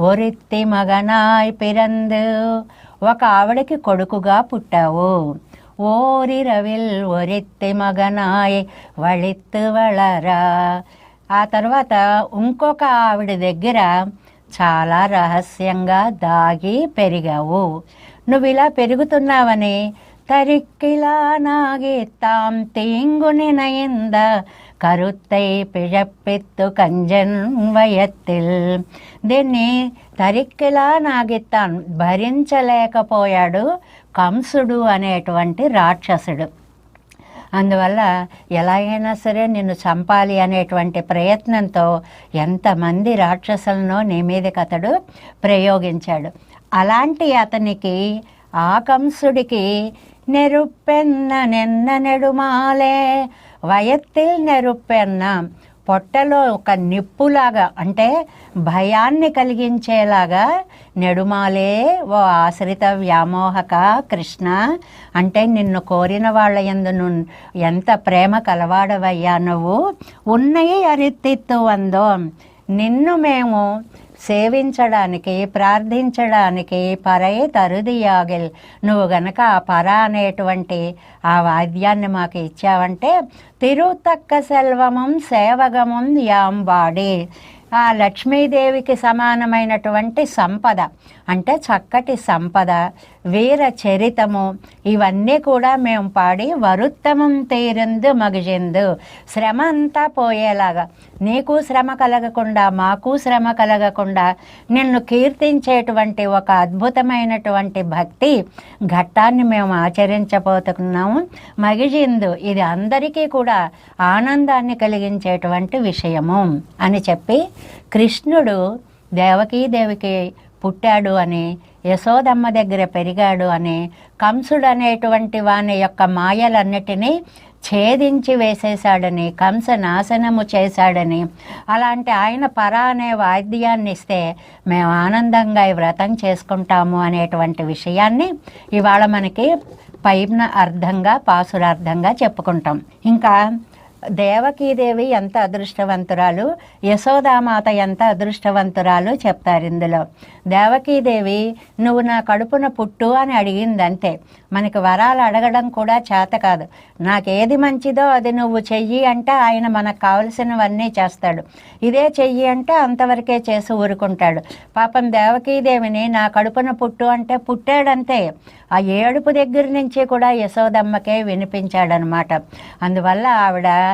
ఒరిత్తి మగనాయ్ పిరందు. ఒక ఆవిడకి కొడుకుగా పుట్టావు. ఓరి రవిల్ ఒరిత్తి మగనాయ్ వళిత్తు వళరా ఆ తర్వాత ఇంకొక ఆవిడ దగ్గర చాలా రహస్యంగా దాగి పెరిగావు. నువ్వు ఇలా పెరుగుతున్నావని തരിക്കിലാനാകെത്താം തീങ്കുനിനയന്ത കരുത്തൈ പിഴപ്പിത്തു కంజన్ വയത്തിൽ. దీన్ని తరిక్కిలా నాగిత్తాన్ భరించలేకపోయాడు కంసుడు అనేటువంటి రాక్షసుడు అందువల్ల ఎలా అయినా సరే నిన్ను చంపాలి అనేటువంటి ప్రయత్నంతో ఎంతమంది రాక్షసులను నీ మీదకి అతడు ప్రయోగించాడు. అలాంటి అతనికి ఆ కంసుడికి నెరుపెన్న నిన్న నెడుమాలే వయత్తి నెరుపెన్న పొట్టలో ఒక నిప్పులాగా అంటే భయాన్ని కలిగించేలాగా నెడుమాలే ఓ ఆశ్రిత వ్యామోహక కృష్ణ అంటే నిన్ను కోరిన వాళ్ళ ఎందు ఎంత ప్రేమ కలవాడవయ్యా నువ్వు ఉన్నయి అరిత్తిత్తు అందో నిన్ను మేము సేవించడానికి ప్రార్థించడానికి పరై తరుదియాగిల్. నువ్వు గనక ఆ పర అనేటువంటి ఆ వాద్యాన్ని మాకు ఇచ్చావంటే తిరుతక్క సెల్వమం సేవగమం యాంబాడి. ఆ లక్ష్మీదేవికి సమానమైనటువంటి సంపద. అంటే చక్కటి సంపద వీర చరితము ఇవన్నీ కూడా మేము పాడి వరుత్తమం తీరందు మగిజిందు. శ్రమ అంతా పోయేలాగా. నీకు శ్రమ కలగకుండా మాకు శ్రమ కలగకుండా నిన్ను కీర్తించేటువంటి ఒక అద్భుతమైనటువంటి భక్తి ఘట్టాన్ని మేము ఆచరించబోతున్నాము. మగిజిందు ఇది అందరికీ కూడా ఆనందాన్ని కలిగించేటువంటి విషయము అని చెప్పి కృష్ణుడు దేవకీదేవికి పుట్టాడు అని యశోదమ్మ దగ్గర పెరిగాడు అని కంసుడు అనేటువంటి వాని యొక్క మాయలన్నిటినీ ఛేదించి వేసేశాడని కంస నాశనము చేశాడని. అలాంటి ఆయన పర అనే వాద్యాన్ని ఇస్తే మేము ఆనందంగా ఈ వ్రతం చేసుకుంటాము అనేటువంటి విషయాన్ని ఇవాళ మనకి పైన అర్థంగా పాసురార్థంగా చెప్పుకుంటాం. ఇంకా దేవకీదేవి ఎంత అదృష్టవంతురాలు? యశోదామాత ఎంత అదృష్టవంతురాలు చెప్తారు ఇందులో. దేవకీదేవి నువ్వు నా కడుపున పుట్టు అని అడిగింది అంతే మనకి వరాలు అడగడం కూడా చేత కాదు. నాకేది మంచిదో అది నువ్వు చెయ్యి అంటే ఆయన మనకు కావలసినవన్నీ చేస్తాడు. ఇదే చెయ్యి అంటే అంతవరకే చేసి ఊరుకుంటాడు. పాపం దేవకీదేవిని నా కడుపున పుట్టు అంటే పుట్టాడంతే. ఆ ఏడుపు దగ్గర నుంచి కూడా యశోదమ్మకే వినిపించాడనమాట. అందువల్ల ఆవిడ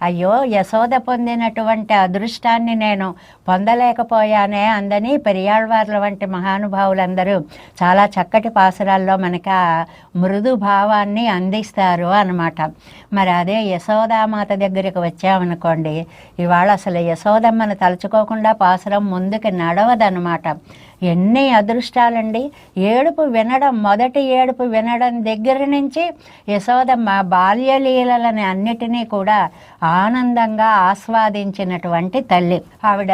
అయ్యో యశోద పొందినటువంటి అదృష్టాన్ని నేను పొందలేకపోయానే అందని పెరియాళ్వార్ల వంటి మహానుభావులందరూ చాలా చక్కటి పాసురాల్లో మనకి ఆ మృదు భావాన్ని అందిస్తారు అనమాట మరి అదే యశోదామాత దగ్గరికి వచ్చామనుకోండి ఇవాళ అసలు యశోదమ్మను తలుచుకోకుండా పాసురం ముందుకు నడవదనమాట ఎన్ని అదృష్టాలండి. ఏడుపు వినడం మొదటి ఏడుపు వినడం దగ్గర నుంచి యశోదమ్మ బాల్యలీలలని అన్నిటినీ కూడా ఆనందంగా ఆస్వాదించినటువంటి తల్లి. ఆవిడ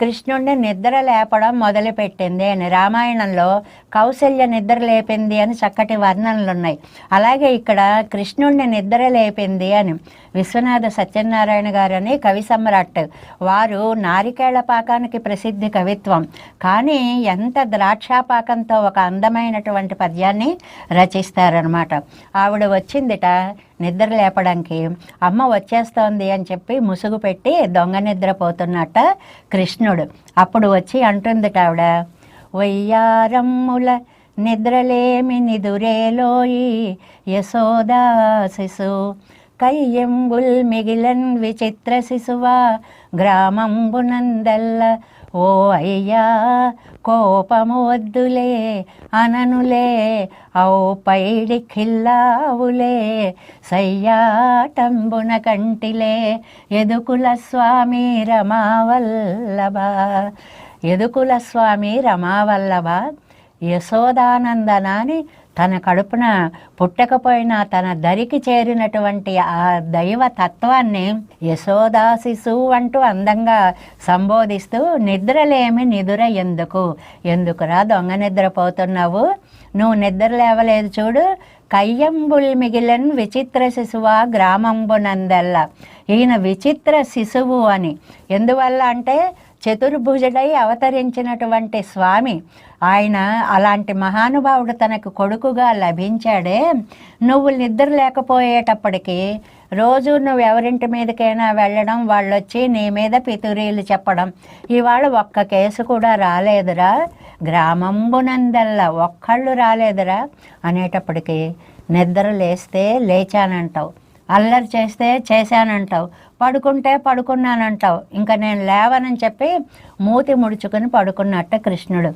కృష్ణుడిని నిద్ర లేపడం మొదలుపెట్టింది అని రామాయణంలో కౌశల్య నిద్ర లేపింది అని చక్కటి వర్ణనలు ఉన్నాయి అలాగే ఇక్కడ కృష్ణుడిని నిద్ర లేపింది అని విశ్వనాథ సత్యనారాయణ గారు అని కవి సమ్రాట్. వారు నారికేళ పాకానికి ప్రసిద్ధి కవిత్వం. కానీ ఎంత ద్రాక్షాపాకంతో ఒక అందమైనటువంటి పద్యాన్ని రచిస్తారనమాట ఆవిడ వచ్చిందిట నిద్ర లేపడానికి అమ్మ వచ్చేస్తోంది అని చెప్పి ముసుగు పెట్టి దొంగ నిద్రపోతున్నట్ట కృష్ణుడు. అప్పుడు వచ్చి అంటుంది ఆవిడ వయ్యారమ్ముల నిద్రలేమి నిదురేలోయి యశోదా శిశు కయ్యంబుల్ మిగిలన్ విచిత్ర శిశువా గ్రామంబునందల్ల ఓ అయ్యా కోపము వద్దులే అననులే ఔ పైడి ఖిల్లావులే సయ్యాటంబున కంటిలే ఎదుకుల స్వామి రమావల్లభ ఎదుకుల స్వామి రమావల్లభ యశోదానందనాని తన కడుపున పుట్టకపోయినా తన దరికి చేరినటువంటి ఆ దైవ తత్వాన్ని యశోదా శిశువు అంటూ అందంగా సంబోధిస్తూ నిద్రలేమి నిదుర ఎందుకు? ఎందుకురా దొంగ నిద్రపోతున్నావు? నువ్వు నిద్ర లేవలేదు చూడు. కయ్యంబుల్ మిగిలిన విచిత్ర శిశువా గ్రామంబునందల్లా. ఈయన విచిత్ర శిశువు అని. ఎందువల్ల అంటే చతుర్భుజుడై అవతరించినటువంటి స్వామి ఆయన అలాంటి మహానుభావుడు తనకు కొడుకుగా లభించాడే. నువ్వు నిద్ర లేకపోయేటప్పటికీ రోజు నువ్వు ఎవరింటి మీదకైనా వెళ్ళడం వాళ్ళు వచ్చి నీ మీద పితురీలు చెప్పడం ఇవాళ ఒక్క కేసు కూడా రాలేదురా. గ్రామంబునందల్లా ఒక్కళ్ళు రాలేదురా అనేటప్పటికీ నిద్ర లేస్తే లేచానంటావు. అల్లరి చేస్తే చేశానంటావు పడుకుంటే పడుకున్నానంటావు. ఇంకా నేను లేవనని చెప్పి మూతి ముడుచుకుని పడుకున్నట్ట కృష్ణుడు.